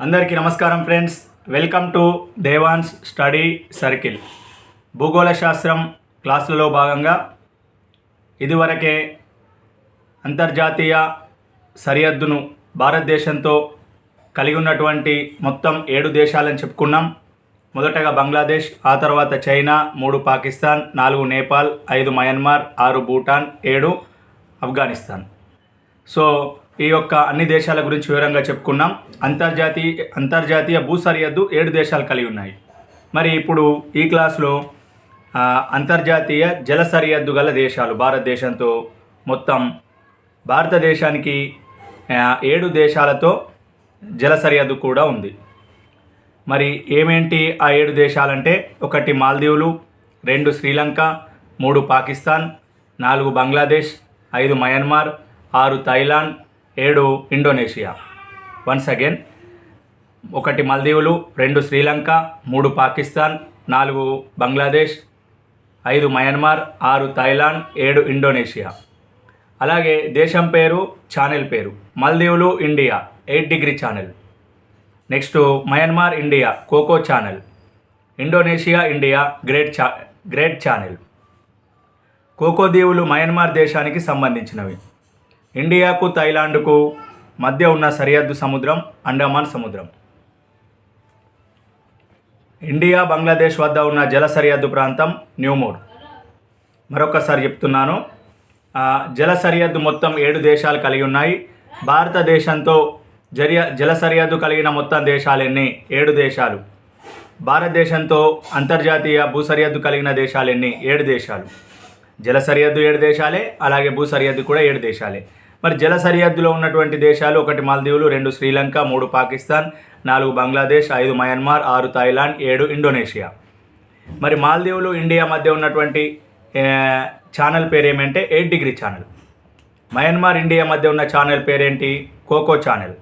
అందరికీ నమస్కారం friends. Welcome to Devans study circle. భూగోళ శాస్త్రం క్లాసులలో భాగంగా ఇదివరకే అంతర్జాతీయ సరిహద్దును భారతదేశంతో కలిగి ఉన్నటువంటి మొత్తం ఏడు దేశాలని చెప్పుకున్నాం. మొదటగా బంగ్లాదేశ్ ఆ తర్వాత చైనా మూడు పాకిస్తాన్ నాలుగు నేపాల్ ఐదు మయన్మార్ ఆరు భూటాన్ ఏడు ఆఫ్ఘనిస్తాన్. సో ఈ యొక్క అన్ని దేశాల గురించి వివరంగా చెప్పుకున్నాం. అంతర్జాతీయ అంతర్జాతీయ భూ సరిహద్దు ఏడు దేశాలు కలిగి ఉన్నాయి. మరి ఇప్పుడు ఈ క్లాస్లో అంతర్జాతీయ జల సరిహద్దు గల దేశాలు భారతదేశంతో మొత్తం భారతదేశానికి ఏడు దేశాలతో జల సరిహద్దు కూడా ఉంది. మరి ఏమేంటి ఆ ఏడు దేశాలంటే ఒకటి మాల్దీవులు రెండు శ్రీలంక మూడు పాకిస్తాన్ నాలుగు బంగ్లాదేశ్ ఐదు మయన్మార్ ఆరు థైలాండ్ ఏడు ఇండోనేషియా. వన్స్ అగైన్ ఒకటి మల్దీవులు రెండు శ్రీలంక మూడు పాకిస్తాన్ నాలుగు బంగ్లాదేశ్ ఐదు మయన్మార్ ఆరు థాయిలాండ్ ఏడు ఇండోనేషియా. అలాగే దేశం పేరు ఛానల్ పేరు మల్దీవులు India eight degree channel. Next Myanmar India Coco channel. Indonesia India great ఛా గ్రేట్ ఛానల్. కోకో దీవులు మయన్మార్ దేశానికి సంబంధించినవి. ఇండియాకు థైలాండ్కు మధ్య ఉన్న సరిహద్దు సముద్రం అండమాన్ సముద్రం. ఇండియా బంగ్లాదేశ్ వద్ద ఉన్న జల సరిహద్దు ప్రాంతం న్యూమోర్ మరొకసారి చెప్తున్నాను. జల సరిహద్దు మొత్తం ఏడు దేశాలు కలిగి ఉన్నాయి. భారతదేశంతో జరియ జల సరిహద్దు కలిగిన మొత్తం దేశాలు ఎన్ని ఏడు దేశాలు. భారతదేశంతో అంతర్జాతీయ భూ సరిహద్దు కలిగిన దేశాలు ఎన్ని ఏడు దేశాలు. జల సరిహద్దు ఏడు దేశాలే అలాగే భూ సరిహద్దు కూడా ఏడు దేశాలే. మరి జల సరిహద్దులో ఉన్నటువంటి దేశాలు ఒకటి మాల్దీవులు రెండు శ్రీలంక మూడు పాకిస్తాన్ నాలుగు బంగ్లాదేశ్ ఐదు మయన్మార్ ఆరు థాయిలాండ్ ఏడు ఇండోనేషియా. మరి మాల్దీవులు ఇండియా మధ్య ఉన్నటువంటి ఛానల్ పేరు ఏమంటే eight degree channel. Myanmar India మధ్య ఉన్న ఛానల్ పేరేంటి? Cocoa channel.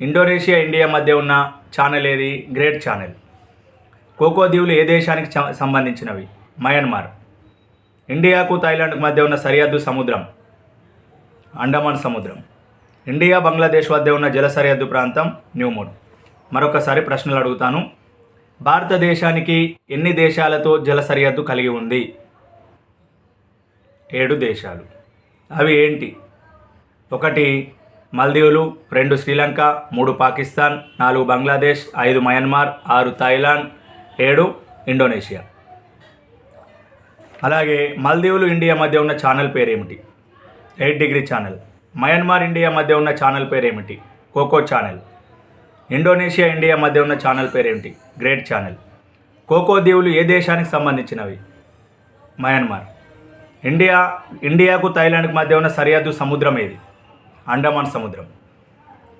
ఇండోనేషియా ఇండియా మధ్య ఉన్న ఛానల్ ఏది? Great channel. కోకో దీవులు ఏ దేశానికి చ- సంబంధించినవి? మయన్మార్. ఇండియాకు థాయిలాండ్కు మధ్య ఉన్న సరిహద్దు సముద్రం. అండమాన్ సముద్రం. ఇండియా బంగ్లాదేశ్ వద్ద ఉన్న జల సరిహద్దు ప్రాంతం న్యూమోడ్ మరొకసారి ప్రశ్నలు అడుగుతాను. భారతదేశానికి ఎన్ని దేశాలతో జల సరిహద్దు కలిగి ఉంది? ఏడు దేశాలు. అవి ఏంటి? ఒకటి మల్దీవులు రెండు శ్రీలంక మూడు పాకిస్తాన్ నాలుగు బంగ్లాదేశ్ ఐదు మయన్మార్ ఆరు థాయిలాండ్ ఏడు ఇండోనేషియా. అలాగే మల్దీవులు ఇండియా మధ్య ఉన్న ఛానల్ పేరేమిటి? Eight degree channel. Myanmar India మధ్య ఉన్న ఛానల్ పేరేమిటి? Cocoa channel. ఇండోనేషియా ఇండియా మధ్య ఉన్న ఛానల్ పేరు ఏమిటి గ్రేట్ ఛానల్. కోకో దీవులు ఏ దేశానికి సంబంధించినవి? మయన్మార్. ఇండియా ఇండియాకు థాయిలాండ్కి మధ్య ఉన్న సరిహద్దు సముద్రం ఏది? అండమాన్ సముద్రం.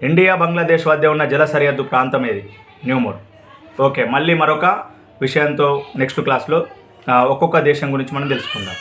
ఇండియా బంగ్లాదేశ్ మధ్య ఉన్న జల సరిహద్దు ప్రాంతం ఏది? న్యూమోర్. ఓకే మళ్ళీ మరొక విషయంతో నెక్స్ట్ క్లాస్లో ఒక్కొక్క దేశం గురించి మనం తెలుసుకుందాం.